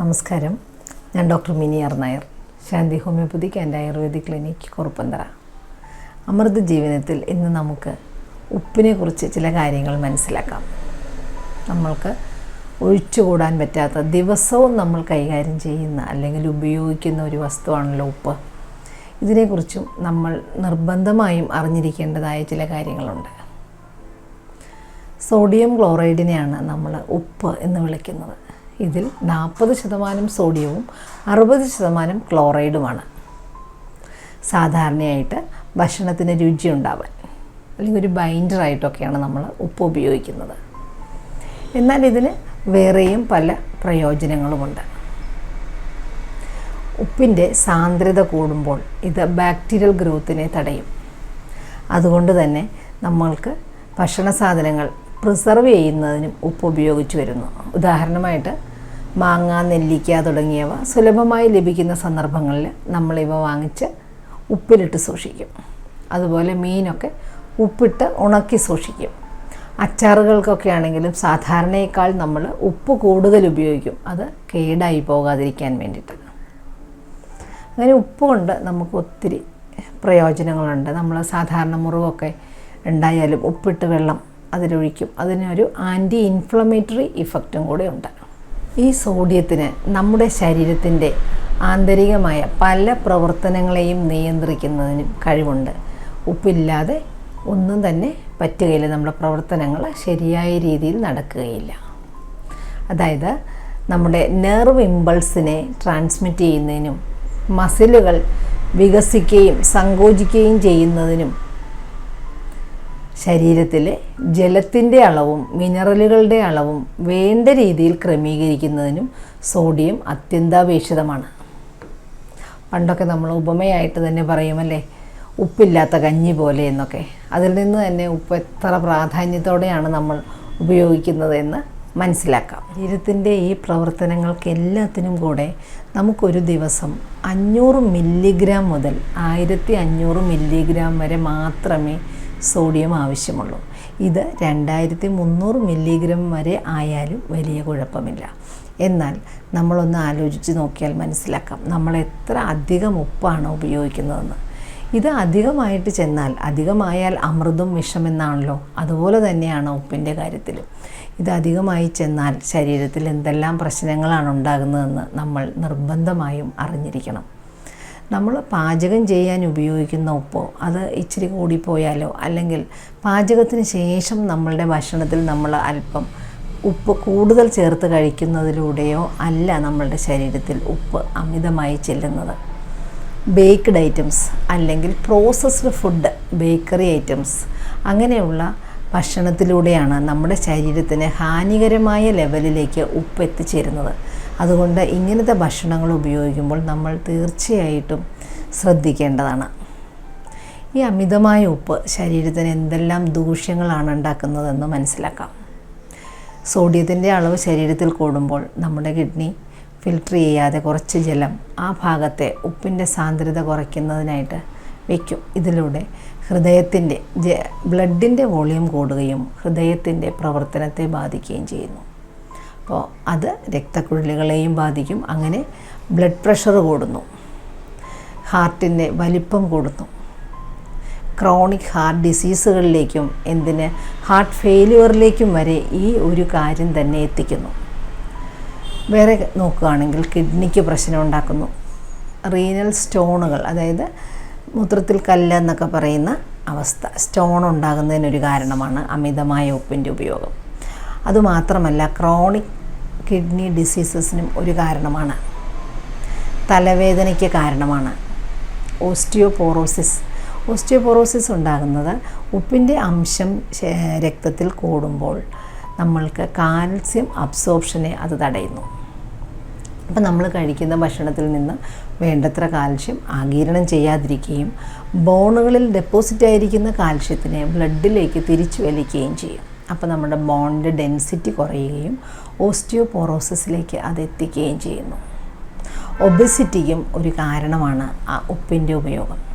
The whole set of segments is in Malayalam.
നമസ്കാരം. ഞാൻ ഡോക്ടർ മിനി നായർ ശാന്തി ഹോമിയോപ്പതിക്ക് ആൻഡ് ആയുർവേദിക് ക്ലിനിക് കുറുപ്പന്തറ. അമൃത ജീവിതത്തിൽ ഇന്ന് നമുക്ക് ഉപ്പിനെക്കുറിച്ച് ചില കാര്യങ്ങൾ മനസ്സിലാക്കാം. നമ്മൾക്ക് ഒഴിച്ചുകൂടാൻ പറ്റാത്ത ദിവസവും നമ്മൾ കൈകാര്യം ചെയ്യുന്ന അല്ലെങ്കിൽ ഉപയോഗിക്കുന്ന ഒരു വസ്തുവാണല്ലോ ഉപ്പ്. ഇതിനെക്കുറിച്ചും നമ്മൾ നിർബന്ധമായും അറിഞ്ഞിരിക്കേണ്ടതായ ചില കാര്യങ്ങളുണ്ട്. സോഡിയം ക്ലോറൈഡിനെയാണ് നമ്മൾ ഉപ്പ് എന്ന് വിളിക്കുന്നത്. ഇതിൽ നാൽപ്പത് ശതമാനം സോഡിയവും അറുപത് ശതമാനം ക്ലോറൈഡുമാണ്. സാധാരണയായിട്ട് ഭക്ഷണത്തിന് രുചി ഉണ്ടാവാൻ അല്ലെങ്കിൽ ഒരു ബൈൻഡറായിട്ടൊക്കെയാണ് നമ്മൾ ഉപ്പ് ഉപയോഗിക്കുന്നത്. എന്നാൽ ഇതിന് വേറെയും പല പ്രയോജനങ്ങളുമുണ്ട്. ഉപ്പിന്റെ സാന്ദ്രത കൂടുമ്പോൾ ഇത് ബാക്ടീരിയൽ ഗ്രോത്തിനെ തടയും. അതുകൊണ്ട് തന്നെ നമ്മൾക്ക് ഭക്ഷണ സാധനങ്ങൾ പ്രിസർവ് ചെയ്യുന്നതിനും ഉപ്പ് ഉപയോഗിച്ച് വരുന്നു. ഉദാഹരണമായിട്ട് മാങ്ങ നെല്ലിക്ക തുടങ്ങിയവ സുലഭമായി ലഭിക്കുന്ന സന്ദർഭങ്ങളിൽ നമ്മളിവ വാങ്ങിച്ച് ഉപ്പിലിട്ട് സൂക്ഷിക്കും. അതുപോലെ മീനൊക്കെ ഉപ്പിട്ട് ഉണക്കി സൂക്ഷിക്കും. അച്ചാറുകൾക്കൊക്കെ ആണെങ്കിലും സാധാരണയേക്കാൾ നമ്മൾ ഉപ്പ് കൂടുതൽ ഉപയോഗിക്കും. അത് കേടായി പോകാതിരിക്കാൻ വേണ്ടിയിട്ട്. അങ്ങനെ ഉപ്പ് കൊണ്ട് നമുക്ക് ഒത്തിരി പ്രയോജനങ്ങളുണ്ട്. നമ്മൾ സാധാരണ മുറിവൊക്കെ ഉണ്ടായാലും ഉപ്പിട്ട് വെള്ളം അതിലൊഴിക്കും. അതിനൊരു ആന്റി ഇൻഫ്ലമേറ്ററി ഇഫക്റ്റും കൂടെ ഉണ്ട്. ഈ സോഡിയത്തിന് നമ്മുടെ ശരീരത്തിന്റെ ആന്തരികമായ പല പ്രവർത്തനങ്ങളെയും നിയന്ത്രിക്കുന്നതിനും കഴിവുണ്ട്. ഉപ്പില്ലാതെ ഒന്നും തന്നെ പറ്റുകയില്ല. നമ്മുടെ പ്രവർത്തനങ്ങൾ ശരിയായ രീതിയിൽ നടക്കുകയില്ല. അതായത് നമ്മുടെ നെർവ് ഇമ്പൾസിനെ ട്രാൻസ്മിറ്റ് ചെയ്യുന്നതിനും മസിലുകൾ വികസിക്കുകയും സങ്കോചിക്കുകയും ചെയ്യുന്നതിനും ശരീരത്തിലെ ജലത്തിന്റെ അളവും മിനറലുകളുടെ അളവും വേണ്ട രീതിയിൽ ക്രമീകരിക്കുന്നതിനും സോഡിയം അത്യന്താപേക്ഷിതമാണ്. പണ്ടൊക്കെ നമ്മൾ ഉപമയായിട്ട് തന്നെ പറയുമല്ലേ ഉപ്പില്ലാത്ത കഞ്ഞി പോലെ എന്നൊക്കെ. അതിൽ നിന്ന് തന്നെ ഉപ്പ് എത്ര പ്രാധാന്യത്തോടെയാണ് നമ്മൾ ഉപയോഗിക്കുന്നത് എന്ന് മനസ്സിലാക്കാം. ശരീരത്തിന്റെ ഈ പ്രവർത്തനങ്ങൾക്ക് എല്ലാത്തിനും കൂടെ നമുക്കൊരു ദിവസം അഞ്ഞൂറ് മില്ലിഗ്രാം മുതൽ ആയിരത്തി അഞ്ഞൂറ് മില്ലിഗ്രാം വരെ മാത്രമേ സോഡിയം ആവശ്യമുള്ളൂ. ഇത് രണ്ടായിരത്തി മുന്നൂറ് മില്ലിഗ്രാം വരെ ആയാലും വലിയ കുഴപ്പമില്ല. എന്നാൽ നമ്മളൊന്ന് ആലോചിച്ച് നോക്കിയാൽ മനസ്സിലാക്കാം നമ്മൾ എത്ര അധികം ഉപ്പാണ് ഉപയോഗിക്കുന്നതെന്ന്. ഇത് അധികമായിട്ട് ചെന്നാൽ അധികമായാൽ അമൃതും വിഷമെന്നാണല്ലോ അതുപോലെ തന്നെയാണ് ഉപ്പിന്റെ കാര്യത്തിലും. ഇത് അധികമായി ചെന്നാൽ ശരീരത്തിൽ എന്തെല്ലാം പ്രശ്നങ്ങളാണ് ഉണ്ടാകുന്നതെന്ന് നമ്മൾ നിർബന്ധമായും അറിഞ്ഞിരിക്കണം. നമ്മൾ പാചകം ചെയ്യാൻ ഉപയോഗിക്കുന്ന ഉപ്പോ അത് ഇച്ചിരി കൂടിപ്പോയാലോ? അല്ലെങ്കിൽ പാചകത്തിന് ശേഷം നമ്മളുടെ ഭക്ഷണത്തിൽ നമ്മൾ അല്പം ഉപ്പ് കൂടുതൽ ചേർത്ത് കഴിക്കുന്നതിലൂടെയോ അല്ല നമ്മളുടെ ശരീരത്തിൽ ഉപ്പ് അമിതമായി ചെല്ലുന്നത്. ബേക്ക്ഡ് ഐറ്റംസ് അല്ലെങ്കിൽ പ്രോസസ്ഡ് ഫുഡ് ബേക്കറി ഐറ്റംസ് അങ്ങനെയുള്ള ഭക്ഷണത്തിലൂടെയാണ് നമ്മുടെ ശരീരത്തിന് ഹാനികരമായ ലെവലിലേക്ക് ഉപ്പ് എത്തിച്ചേരുന്നത്. അതുകൊണ്ട് ഇങ്ങനത്തെ ഭക്ഷണങ്ങൾ ഉപയോഗിക്കുമ്പോൾ നമ്മൾ തീർച്ചയായിട്ടും ശ്രദ്ധിക്കേണ്ടതാണ്. ഈ അമിതമായ ഉപ്പ് ശരീരത്തിന് എന്തെല്ലാം ദൂഷ്യങ്ങളാണ് ഉണ്ടാക്കുന്നതെന്ന് മനസ്സിലാക്കാം. സോഡിയത്തിന്റെ അളവ് ശരീരത്തിൽ കൂടുമ്പോൾ നമ്മുടെ കിഡ്നി ഫിൽട്ടർ ചെയ്യാതെ കുറച്ച് ജലം ആ ഭാഗത്തെ ഉപ്പിന്റെ സാന്ദ്രത കുറയ്ക്കുന്നതിനായിട്ട് വയ്ക്കും ഇതിലൂടെ ഹൃദയത്തിന്റെ ബ്ലഡിന്റെ വോളിയം കൂടുകയും ഹൃദയത്തിന്റെ പ്രവർത്തനത്തെ ബാധിക്കുകയും ചെയ്യുന്നു. അപ്പോൾ അത് രക്തക്കുഴലുകളെയും ബാധിക്കും. അങ്ങനെ ബ്ലഡ് പ്രഷർ കൂടുന്നു. ഹാർട്ടിന്റെ വലിപ്പം കൂടുന്നു. ക്രോണിക് ഹാർട്ട് ഡിസീസുകളിലേക്കും എന്തിന് ഹാർട്ട് ഫെയിലുവറിലേക്കും വരെ ഈ ഒരു കാര്യം തന്നെ എത്തിക്കുന്നു. വേറെ നോക്കുകയാണെങ്കിൽ കിഡ്നിക്ക് പ്രശ്നം ഉണ്ടാക്കുന്നു. റീനൽ സ്റ്റോണുകൾ അതായത് മൂത്രത്തിൽ കല്ല് എന്നൊക്കെ പറയുന്ന അവസ്ഥ സ്റ്റോൺ ഉണ്ടാകുന്നതിനൊരു കാരണമാണ് അമിതമായ ഉപ്പിന്റെ ഉപയോഗം. അതുമാത്രമല്ല ക്രോണിക് കിഡ്നി ഡിസീസസിനും ഒരു കാരണമാണ്. തലവേദനയ്ക്ക് കാരണമാണ്. ഓസ്റ്റിയോപോറോസിസ്. ഓസ്റ്റിയോപോറോസിസ് ഉണ്ടാകുന്നത് ഉപ്പിന്റെ അംശം രക്തത്തിൽ കൂടുമ്പോൾ നമ്മൾക്ക് കാൽസ്യം അബ്സോർപ്ഷനെ അത് തടയുന്നു. അപ്പം നമ്മൾ കഴിക്കുന്ന ഭക്ഷണത്തിൽ നിന്ന് വേണ്ടത്ര കാൽഷ്യം ആഗീരണം ചെയ്യാതിരിക്കുകയും ബോണുകളിൽ ഡെപ്പോസിറ്റ് ആയിരിക്കുന്ന കാൽഷ്യത്തിനെ ബ്ലഡിലേക്ക് തിരിച്ചു വലിക്കുകയും ചെയ്യും. അപ്പോൾ നമ്മുടെ ബോണിന്റെ ഡെൻസിറ്റി കുറയുകയും ഓസ്റ്റിയോപോറോസിസിലേക്ക് അത് എത്തിക്കുകയും ചെയ്യുന്നു. ഒബസിറ്റിക്കും ഒരു കാരണമാണ് ആ ഉപ്പിന്റെ ഉപയോഗം.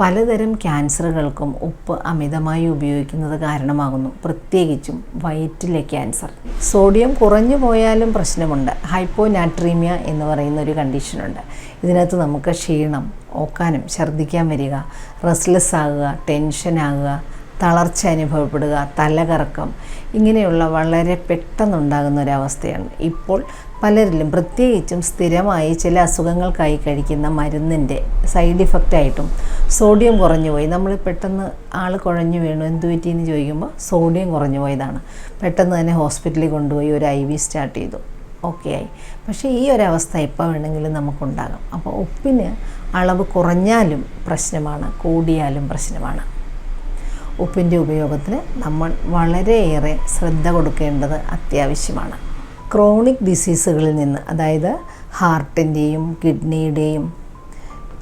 പലതരം ക്യാൻസറുകൾക്കും ഉപ്പ് അമിതമായി ഉപയോഗിക്കുന്നത് കാരണമാകുന്നു. പ്രത്യേകിച്ചും വയറ്റിലെ ക്യാൻസർ. സോഡിയം കുറഞ്ഞു പോയാലും പ്രശ്നമുണ്ട്. ഹൈപ്പോനാട്രീമിയ എന്ന് പറയുന്ന ഒരു കണ്ടീഷനുണ്ട് ഇതിനകത്ത് നമുക്ക് ക്ഷീണം ഓക്കാനും ഛർദ്ദിക്കാൻ വരിക റെസ്ലെസ് ആകുക ടെൻഷൻ ആകുക തളർച്ച അനുഭവപ്പെടുക തലകറക്കം ഇങ്ങനെയുള്ള വളരെ പെട്ടെന്നുണ്ടാകുന്ന ഒരവസ്ഥയാണ് ഇപ്പോൾ പലരിലും പ്രത്യേകിച്ചും സ്ഥിരമായി ചില അസുഖങ്ങൾക്കായി കഴിക്കുന്ന മരുന്നിന്റെ സൈഡ് ഇഫക്റ്റായിട്ടും സോഡിയം കുറഞ്ഞു പോയി. നമ്മൾ പെട്ടെന്ന് ആൾ കുഴഞ്ഞു വീണു എന്ത് പറ്റിയെന്ന് ചോദിക്കുമ്പോൾ സോഡിയം കുറഞ്ഞു പോയതാണ്. പെട്ടെന്ന് തന്നെ ഹോസ്പിറ്റലിൽ കൊണ്ടുപോയി ഒരു ഐ വി സ്റ്റാർട്ട് ചെയ്തു. ഓക്കെ ആയി. പക്ഷേ ഈ ഒരവസ്ഥ എപ്പോൾ വേണമെങ്കിലും നമുക്കുണ്ടാകാം. അപ്പോൾ ഉപ്പിന് അളവ് കുറഞ്ഞാലും പ്രശ്നമാണ് കൂടിയാലും പ്രശ്നമാണ്. ഉപ്പിന്റെ ഉപയോഗത്തിന് നമ്മൾ വളരെയേറെ ശ്രദ്ധ കൊടുക്കേണ്ടത് അത്യാവശ്യമാണ്. ക്രോണിക് ഡിസീസുകളിൽ നിന്ന് അതായത് ഹാർട്ടിന്റെയും കിഡ്നിയുടെയും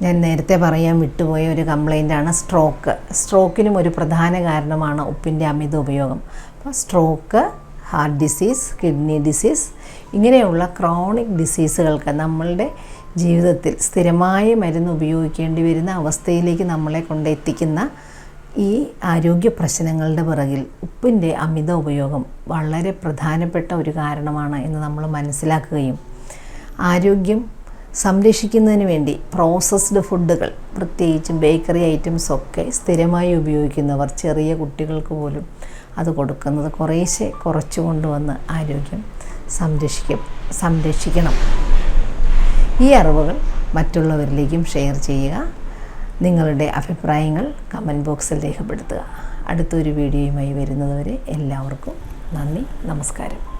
ഞാൻ നേരത്തെ പറയാൻ വിട്ടുപോയ ഒരു കംപ്ലൈന്റാണ് സ്ട്രോക്ക്. സ്ട്രോക്കിനും ഒരു പ്രധാന കാരണമാണ് ഉപ്പിന്റെ അമിത ഉപയോഗം. അപ്പോൾ stroke heart disease kidney disease ഇങ്ങനെയുള്ള ക്രോണിക് ഡിസീസുകൾക്ക് നമ്മളുടെ ജീവിതത്തിൽ സ്ഥിരമായ മരുന്ന് ഉപയോഗിക്കേണ്ടി വരുന്ന അവസ്ഥയിലേക്ക് നമ്മളെ കൊണ്ടെത്തിക്കുന്ന ഈ ആരോഗ്യ പ്രശ്നങ്ങളുടെ പിറകിൽ ഉപ്പിന്റെ അമിത ഉപയോഗം വളരെ പ്രധാനപ്പെട്ട ഒരു കാരണമാണ് എന്ന് നമ്മൾ മനസ്സിലാക്കുകയും ആരോഗ്യം സംരക്ഷിക്കുന്നതിന് വേണ്ടി പ്രോസസ്ഡ് ഫുഡുകൾ പ്രത്യേകിച്ചും ബേക്കറി ഐറ്റംസൊക്കെ സ്ഥിരമായി ഉപയോഗിക്കുന്നവർ ചെറിയ കുട്ടികൾക്ക് പോലും അത് കൊടുക്കുന്നത് കുറേശ്ശെ കുറച്ചു കൊണ്ടുവന്ന് ആരോഗ്യം സംരക്ഷിക്കും സംരക്ഷിക്കണം. ഈ അറിവുകൾ മറ്റുള്ളവരിലേക്കും ഷെയർ ചെയ്യുക. നിങ്ങളുടെ അഭിപ്രായങ്ങൾ കമന്റ് ബോക്സിൽ രേഖപ്പെടുത്തുക. അടുത്തൊരു വീഡിയോയുമായി വരുന്നതുവരെ എല്ലാവർക്കും നന്ദി നമസ്കാരം.